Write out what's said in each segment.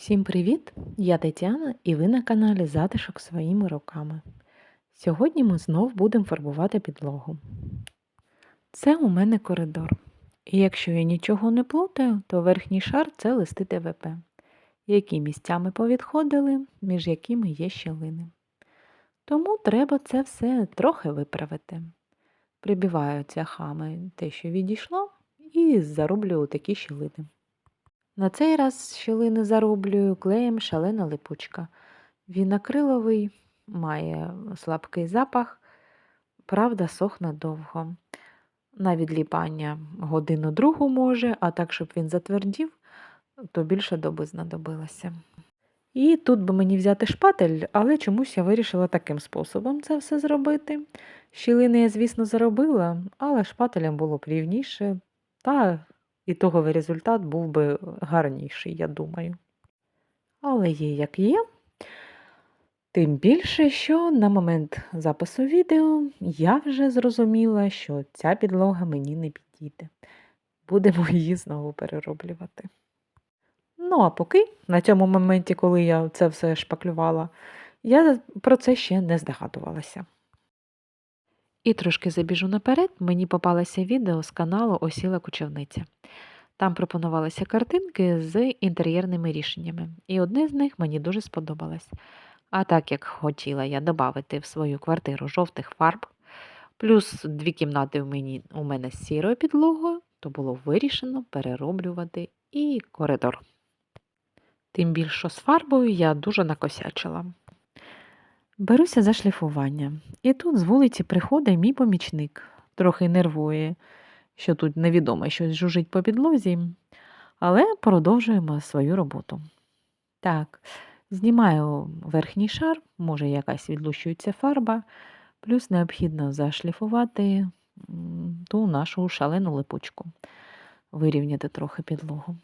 Всім привіт! Я Тетяна і ви на каналі Затишок своїми руками. Сьогодні ми знов будемо фарбувати підлогу. Це у мене коридор. І якщо я нічого не плутаю, то верхній шар це листи ТВП, які місцями повідходили, між якими є щілини. Тому треба це все трохи виправити. Прибиваю цяхами те, що відійшло, і зароблю такі щілини. На цей раз щілини зароблюю клеєм шалена липучка. Він акриловий, має слабкий запах, правда, сохне довго. На відліпання годину другу може, а так, щоб він затвердів, то більше доби знадобилося. І тут би мені взяти шпатель, але чомусь я вирішила таким способом це все зробити. Щілини я, звісно, заробила, але шпателем було б рівніше та ітоговий результат був би гарніший, я думаю. Але є як є. Тим більше, що на момент запису відео я вже зрозуміла, що ця підлога мені не підійде. Будемо її знову перероблювати. Ну, а поки на цьому моменті, коли я це все шпаклювала, я про це ще не здогадувалася. І трошки забіжу наперед, мені попалося відео з каналу Осіла Кучевниця. Там пропонувалися картинки з інтер'єрними рішеннями, і одне з них мені дуже сподобалось. А так як хотіла я додати в свою квартиру жовтих фарб, плюс дві кімнати у, мені, у мене з сірою підлогою, то було вирішено перероблювати і коридор. Тим більше з фарбою я дуже накосячила. Беруся за шліфування, і тут з вулиці приходить мій помічник, трохи нервує, що тут невідомо щось жужить по підлозі, але продовжуємо свою роботу. Так, знімаю верхній шар, може якась відлущується фарба, плюс необхідно зашліфувати ту нашу шалену липучку, вирівняти трохи підлогу.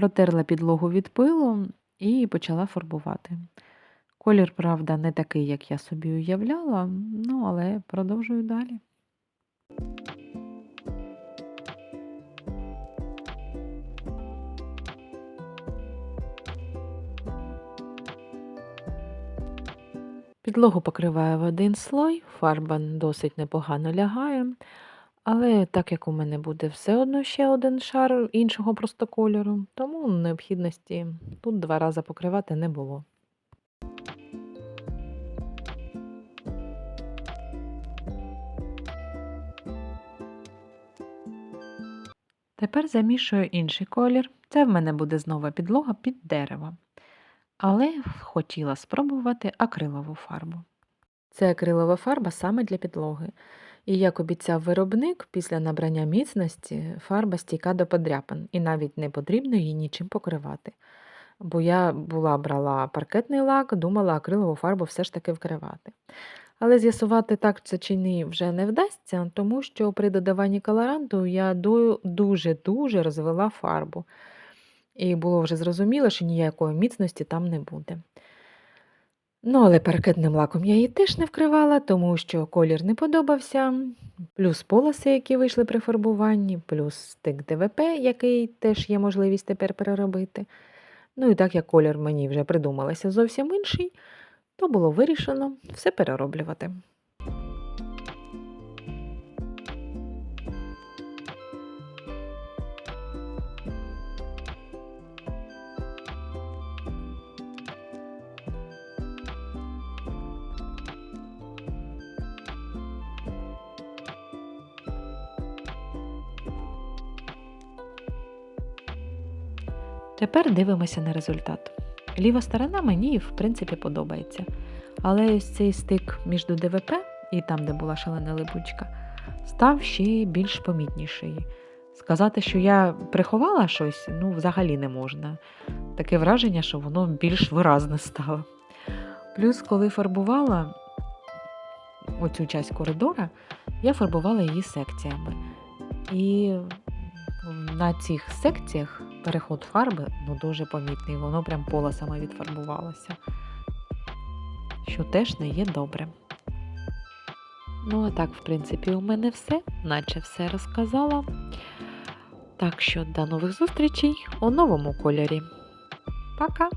Протерла підлогу від пилу і почала фарбувати. Колір, правда, не такий, як я собі уявляла, ну але продовжую далі. Підлогу покриваю в один слой, фарба досить непогано лягає, але так як у мене буде все одно ще один шар іншого просто кольору, тому необхідності тут два рази покривати не було. Тепер замішую інший колір. Це в мене буде знову підлога під дерево. Але хотіла спробувати акрилову фарбу. Це акрилова фарба саме для підлоги. І як обіцяв виробник, після набрання міцності фарба стійка до подряпин, і навіть не потрібно її нічим покривати. Бо я була брала паркетний лак, думала акрилову фарбу все ж таки вкривати. Але з'ясувати так це чи ні вже не вдасться, тому що при додаванні колоранту я дуже-дуже розвела фарбу. І було вже зрозуміло, що ніякої міцності там не буде. Ну, але паркетним лаком я її теж не вкривала, тому що колір не подобався, плюс полоси, які вийшли при фарбуванні, плюс стик ДВП, який теж є можливість тепер переробити. Ну і так як колір мені вже придумалася зовсім інший, то було вирішено все перероблювати. Тепер дивимося на результат. Ліва сторона мені, в принципі, подобається. Але ось цей стик між ДВП і там, де була шалена липучка, став ще більш помітніший. Сказати, що я приховала щось, ну, взагалі не можна. Таке враження, що воно більш виразне стало. Плюс, коли фарбувала оцю часть коридора, я фарбувала її секціями. І на цих секціях переход фарби ну, дуже помітний, воно прям полосами відфарбувалося, що теж не є добре. Ну, а так, в принципі, у мене все, наче все розказала. Так що до нових зустрічей у новому кольорі. Пока!